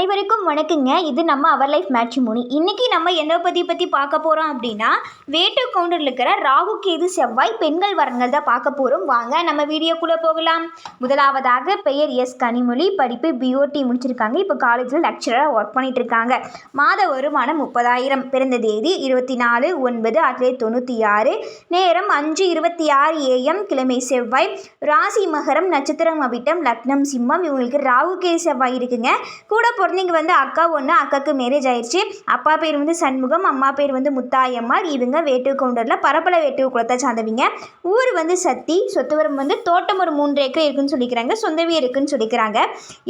அனைவருக்கும் வணக்கங்க. இது நம்ம அவர் லைஃப் மேட்ரிமோனி இன்னைக்கு நம்ம எந்த பற்றி பற்றி பார்க்க போகிறோம் அப்படின்னா வேட்டு கவுண்டரில் இருக்கிற ராகு கேது செவ்வாய் பெண்கள் வரங்கள் தான் பார்க்க போகிறோம் வாங்க நம்ம வீடியோக்குள்ளே போகலாம். முதலாவதாக பெயர் எஸ். கனிமொழி. படிப்பு பிஓடி முடிச்சிருக்காங்க. இப்போ காலேஜில் லெக்சராக ஒர்க் பண்ணிட்டு இருக்காங்க மாத வருமானம் முப்பதாயிரம். பிறந்த தேதி இருபத்தி நாலு ஒன்பது ஆயிரத்தி தொள்ளாயிரத்தி தொண்ணூற்றி ஆறு. நேரம் அஞ்சு இருபத்தி ஆறு ஏஎம் கிழமை செவ்வாய். ராசி மகரம் நட்சத்திரம் அவிட்டம் லக்னம் சிம்மம். இவங்களுக்கு ராகு கே செவ்வாய் இருக்குங்க. கூட குழந்தைங்க வந்து அக்கா ஒன்று அக்காவுக்கு மேரேஜ் ஆயிடுச்சு அப்பா பேர் வந்து சண்முகம் அம்மா பேர் வந்து முத்தாயம்மாள். இவங்க வேட்டு கவுண்டரில் பரப்பள வேட்டு குளத்தை சார்ந்தவங்க. ஊர் வந்து சத்தி சொத்துவரம் வந்து தோட்டம் ஒரு மூன்று ஏக்கர் இருக்குன்னு சொல்லிக்கிறாங்க. சொந்த இருக்குன்னு சொல்லிக்கிறாங்க.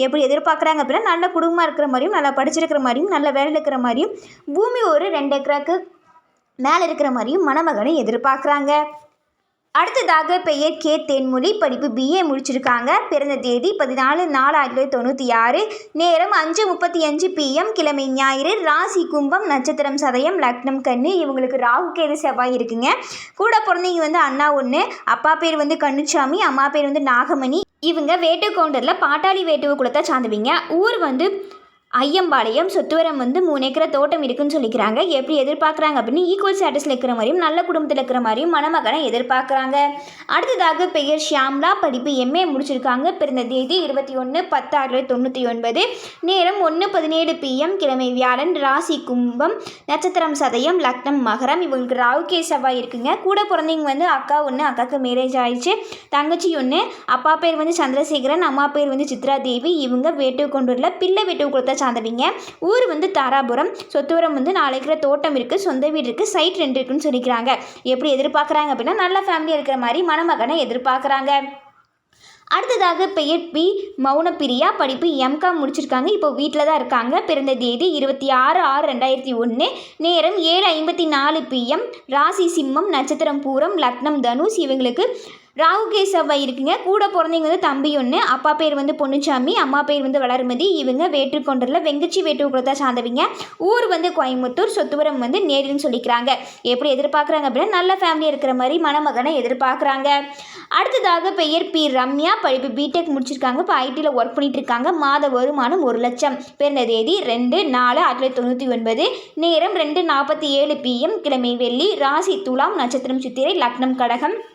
எப்படி எதிர்பார்க்குறாங்க அப்படின்னா நல்ல குடும்பமாக இருக்கிற மாதிரியும் நல்லா படிச்சிருக்கிற மாதிரியும் நல்ல வேலையில் இருக்கிற மாதிரியும் பூமி ஒரு ரெண்டு ஏக்கராக்கு மேலே இருக்கிற மாதிரியும் மணமகனை எதிர்பார்க்குறாங்க. அடுத்ததாக பெயர் கே தென்மொழி. படிப்பு பிஏ முடிச்சிருக்காங்க. பிறந்த தேதி பதினாலு நாலு ஆயிரத்தி தொள்ளாயிரத்தி தொண்ணூற்றி ஆறு. நேரம் அஞ்சு முப்பத்தி அஞ்சு பிஎம் கிழமை ஞாயிறு. ராசி கும்பம் நட்சத்திரம் சதயம் லக்னம் கண்ணு இவங்களுக்கு ராகு கேது செவ்வாய் இருக்குங்க. கூட பிறந்தவங்க வந்து அண்ணா ஒன்று அப்பா பேர் வந்து கண்ணுச்சாமி அம்மா பேர் வந்து நாகமணி. இவங்க வேட்டுக்கவுண்டரில் பாட்டாளி வேட்டுவ குலத்தை சார்ந்தவங்க ஊர் வந்து ஐயம்பாளையம் சொத்துவரம் வந்து மூணு ஏக்கரை தோட்டம் இருக்குன்னு சொல்லிக்கிறாங்க. எப்படி எதிர்பார்க்குறாங்க அப்படின்னு ஈக்குவல் ஸ்டேட்டஸில் இருக்கிற மாதிரியும் நல்ல குடும்பத்தில் இருக்கிற மாதிரியும் மணமகனை எதிர்பார்க்குறாங்க. அடுத்ததாக பெயர் ஷியாம்லா. படிப்பு எம்ஏ முடிச்சிருக்காங்க. பிறந்த தேதி இருபத்தி ஒன்று பத்து ஆயிரத்தி தொண்ணூற்றி ஒன்பது. நேரம் ஒன்று பதினேழு பிஎம் கிழமை வியாழன் ராசி கும்பம் நட்சத்திரம் சதயம் லக்னம் மகரம். இவங்களுக்கு ராவுகே செவ்வாய் இருக்குங்க. கூட பிறந்தவங்க வந்து அக்கா ஒன்று அக்காவுக்கு மேரேஜ் ஆயிடுச்சு. தங்கச்சி ஒன்று அப்பா பேர் வந்து சந்திரசேகரன் அம்மா பேர் வந்து சித்ரா தேவி. இவங்க வேட்டு கொண்டூரில் பிள்ளை வேட்டு குளத்தை சார்ந்தவங்க ஊர் வந்து தாராபுரம். சொத்துவரம் வந்து நாலு தோட்டம் இருக்குது சொந்த வீடு இருக்குது சைட் ரெண்டு இருக்குன்னு சொல்லிக்கிறாங்க. எப்படி எதிர்பார்க்குறாங்க அப்படின்னா நல்ல ஃபேமிலி இருக்கிற மாதிரி மணமகனை எதிர்பார்க்குறாங்க. அடுத்ததாக பெயர் பி. மௌனப்பிரியா. படிப்பு எம்காம் முடிச்சிருக்காங்க. இப்போ வீட்டில் தான் இருக்காங்க. பிறந்த தேதி இருபத்தி ஆறு ஆறு ரெண்டாயிரத்தி ஒன்று நேரம் ஏழு ஐம்பத்தி நாலு பிஎம் ராசி சிம்மம் நட்சத்திரம் பூரம் லக்னம் தனுஷ் இவங்களுக்கு ராகு செவ்வாய் இருக்குங்க. கூட பிறந்தவங்க வந்து தம்பி ஒன்று அப்பா பேர் வந்து பொன்னுச்சாமி அம்மா பேர் வந்து வளர்மதி. இவங்க வேற்றுக்கொண்டரில் வெங்கச்சி வேட்டுக்குளத்தை சார்ந்தவங்க. ஊர் வந்து கோயம்புத்தூர் சொத்துவரம் வந்து நேருன்னு சொல்லிக்கிறாங்க. எப்படி எதிர்பார்க்குறாங்க அப்படின்னா நல்ல ஃபேமிலி இருக்கிற மாதிரி மணமகனை எதிர்பார்க்குறாங்க. அடுத்ததாக பெயர் பி. ரம்யா. படிப்பு பிடெக் முடிச்சிருக்காங்க. இப்போ ஐடியில் ஒர்க் பண்ணிட்டு இருக்காங்க. மாத வருமானம் ஒரு லட்சம். பிறந்த தேதி ரெண்டு நாலு ஆயிரத்தி தொள்ளாயிரத்தி தொண்ணூற்றி ஒன்பது. நேரம் ரெண்டு நாற்பத்தி ஏழு பிஎம் கிழமை வெள்ளி. ராசி துலாம் நட்சத்திரம் சித்திரை லக்னம் கடகம்.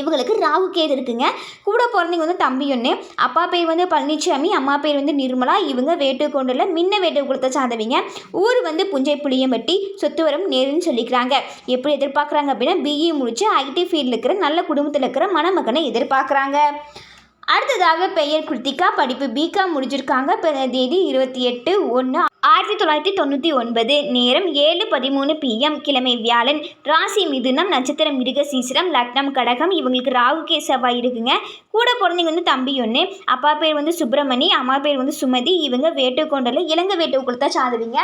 இவங்களுக்கு ராகு கேது இருக்குங்க. கூட பிறந்தவங்க வந்து தம்பி ஒன்று அப்பா பேர் வந்து பழனிசாமி அம்மா பேர் வந்து நிர்மலா இவங்க வேட்டுக்கொண்டில் முன்ன வேட்டு குளத்தை சார்ந்தவங்க. ஊர் வந்து புஞ்சை புளியம்பட்டி சொத்துவரம் நேருன்னு சொல்லிக்கிறாங்க. எப்படி எதிர்பார்க்குறாங்க அப்படின்னா பிஇ முடிச்சு ஐடி ஃபீல்டில் இருக்கிற நல்ல குடும்பத்தில் இருக்கிற மணமகனை எதிர்பார்க்குறாங்க. அடுத்ததாக பெயர் கிருத்திகா படிப்பு பிகாம் முடிச்சிருக்காங்க. பிறந்த தேதி இருபத்தி எட்டு ஒன்று ஆயிரத்தி தொள்ளாயிரத்தி தொண்ணூற்றி ஒன்பது நேரம் ஏழு பதிமூணு பிஎம் கிழமை வியாழன் ராசி மிதுனம் நட்சத்திரம் மிருக சீசிரம் லக்னம் கடகம் இவங்களுக்கு ராகு கே இருக்குங்க. கூட பிறந்தவங்க வந்து தம்பி ஒன்று அப்பா பேர் வந்து சுப்பிரமணி அம்மா பேர் வந்து சுமதி இவங்க வேட்டுக்கொண்டல இலங்கை வேட்டுக்குள்ளத்தை சாதுவீங்க.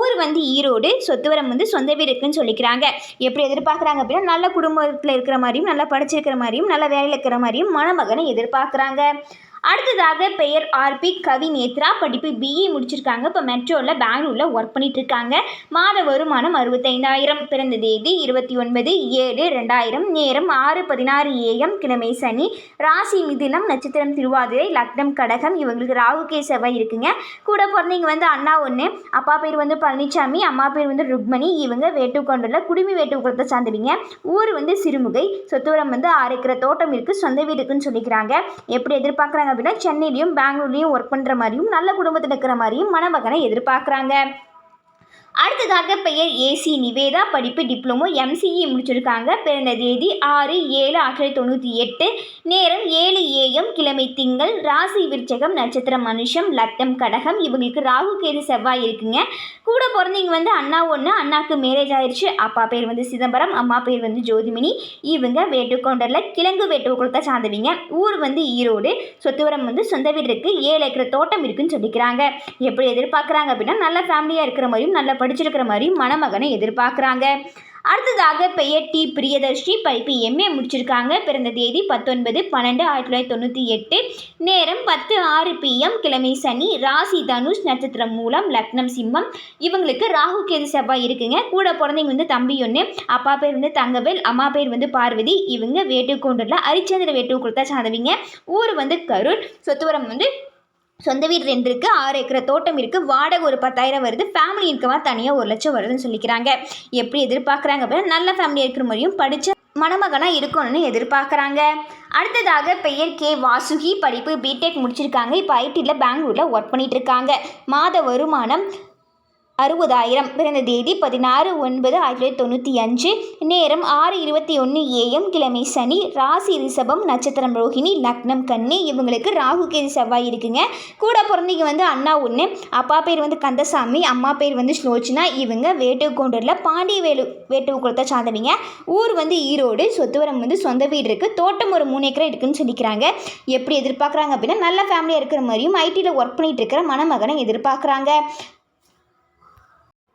ஊர் வந்து ஈரோடு சொத்துவரம் வந்து சொந்த வீடு இருக்குன்னு சொல்லிக்கிறாங்க. எப்படி எதிர்பார்க்குறாங்க அப்படின்னா நல்ல குடும்பத்தில் இருக்கிற மாதிரியும் நல்லா படிச்சிருக்கிற மாதிரியும் நல்ல வேலையில் இருக்கிற மாதிரியும் மணமகனை எதிர்பார்க்குறாங்க. அடுத்ததாக பெயர் ஆர்பி கவி நேத்ரா. படிப்பு பிஇ முடிச்சிருக்காங்க. இப்போ மெட்ரோவில் பெங்களூரில் ஒர்க் பண்ணிட்டு இருக்காங்க மாத வருமானம் அறுபத்தைந்தாயிரம். பிறந்த தேதி இருபத்தி ஒன்பது ஏழு ரெண்டாயிரம். நேரம் ஆறு பதினாறு ஏஎம் கிழமை சனி. ராசி மிதினம் நட்சத்திரம் திருவாதிரை லக்னம் கடகம். இவங்களுக்கு ராகுகே செவ்வாய் இருக்குங்க. கூட பிறந்தவங்க வந்து அண்ணா ஒன்று அப்பா பேர் வந்து பழனிசாமி அம்மா பேர் வந்து ருக்மணி. இவங்க வேட்டுக்கொண்டுள்ள குடுமி வேட்டுக்குளத்தை சார்ந்தவங்க. ஊர் வந்து சிறுமுகை சொத்துவரம் வந்து ஆறு ஏக்கர் தோட்டம் இருக்குது சொந்த வீடுக்குன்னு சொல்லிக்கிறாங்க. எப்படி எதிர்பார்க்குறாங்க அப்படின்னா சென்னையிலையும் பெங்களூர்லேயும் ஒர்க் பண்ணுற மாதிரியும் நல்ல குடும்பத்தில் இருக்கிற மாதிரியும் மணமகனை எதிர்பார்க்குறாங்க. அடுத்ததாக பெயர் ஏசி நிவேதா. படிப்பு டிப்ளமோ எம்சிஇ முடிச்சிருக்காங்க. பிறந்த தேதி ஆறு ஏழு ஆயிரத்தி தொள்ளாயிரத்தி தொண்ணூற்றி எட்டு. நேரம் ஏழு ஏஎம் கிழமை திங்கள் ராசி விருச்சகம் நட்சத்திரம் மனுஷம் லத்தம் கடகம். இவங்களுக்கு ராகு கேது செவ்வாய் இருக்குங்க. கூட பிறந்தவங்க வந்து அண்ணா ஒன்று அண்ணாக்கு மேரேஜ் ஆயிடுச்சு அப்பா பேர் வந்து சிதம்பரம் அம்மா பேர் வந்து ஜோதிமணி. இவங்க வேட்டுக்கொண்டரில் கிழங்கு வேட்டுக்குளத்தை சார்ந்தவங்க. ஊர் வந்து ஈரோடு. சொத்துவரம் வந்து சொந்த வீடு இருக்குது ஏழு ஏக்கர் தோட்டம் இருக்குன்னு சொல்லிக்கிறாங்க. எப்படி எதிர்பார்க்குறாங்க அப்படின்னா நல்ல ஃபேமிலியாக இருக்கிற மாதிரியும் நல்லா படிச்சிருக்கிற மாதிரியும் மணமகனை எதிர்பார்க்குறாங்க. அடுத்ததாக பெயர் டி. பிரியதர்ஷி. படிப்பு எம்ஏ முடிச்சிருக்காங்க. பிறந்த தேதி பத்தொன்பது பன்னெண்டு ஆயிரத்தி தொள்ளாயிரத்தி தொண்ணூற்றி எட்டு. நேரம் பத்து ஆறு பிஎம் கிழமை சனி ராசி தனுஷ் நட்சத்திரம் மூலம் லக்னம் சிம்மம். இவங்களுக்கு ராகு கேது செவ்வாய் இருக்குங்க. கூட பிறந்தவங்க வந்து தம்பி ஒன்று அப்பா பேர் வந்து தங்கவேல் அம்மா பேர் வந்து பார்வதி. இவங்க வேட்டுக்கொண்டுள்ள ஹரிச்சந்திர வேட்டுக்குள் தான் சாதவிங்க. ஊர் வந்து கரூர். சொத்துவரம் வந்து சொந்த வீடு ரெண்டு இருக்குது ஆறு ஏக்கரை தோட்டம் இருக்குது வாடகை ஒரு பத்தாயிரம் வருது. ஃபேமிலி இன்கமாக தனியாக ஒரு லட்சம் வருதுன்னு சொல்லிக்கிறாங்க. எப்படி எதிர்பார்க்குறாங்க அப்படின்னா நல்ல ஃபேமிலியாக இருக்கிற மாதிரியும் படித்த மணமகனாக இருக்கணும்னு எதிர்பார்க்குறாங்க. அடுத்ததாக பெயர் கே. வாசுகி. படிப்பு பிடெக் முடிச்சிருக்காங்க. இப்போ ஐடியில் பெங்களூரில் ஒர்க் பண்ணிட்டு இருக்காங்க. மாத வருமானம் அறுபதாயிரம். பிறந்த தேதி பதினாறு ஒன்பது ஆயிரத்தி தொள்ளாயிரத்தி தொண்ணூற்றி அஞ்சு. நேரம் ஆறு இருபத்தி ஒன்று ஏஎம் கிழமை சனி ராசி ரிஷபம் நட்சத்திரம் ரோஹிணி லக்னம் கன்னி. இவங்களுக்கு ராகு கேது செவ்வாய் இருக்குங்க. கூட பிறந்தீங்க வந்து அண்ணா ஒன்று அப்பா பேர் வந்து கந்தசாமி அம்மா பேர் வந்து ஸ்லோச்சினா இவங்க வேட்டுக்கோண்டூரில் பாண்டிய வேலு வேட்டுவ குளத்தை சார்ந்தவங்க. ஊர் வந்து ஈரோடு சொத்துவரம் வந்து சொந்த வீடு இருக்குது தோட்டம் ஒரு மூணு ஏக்கரை இருக்குன்னு சொல்லிக்கிறாங்க. எப்படி எதிர்பார்க்குறாங்க அப்படின்னா நல்ல ஃபேமிலியாக இருக்கிற மாதிரியும் ஐடியில் ஒர்க் பண்ணிகிட்டு இருக்கிற மணமகனை எதிர்பார்க்குறாங்க.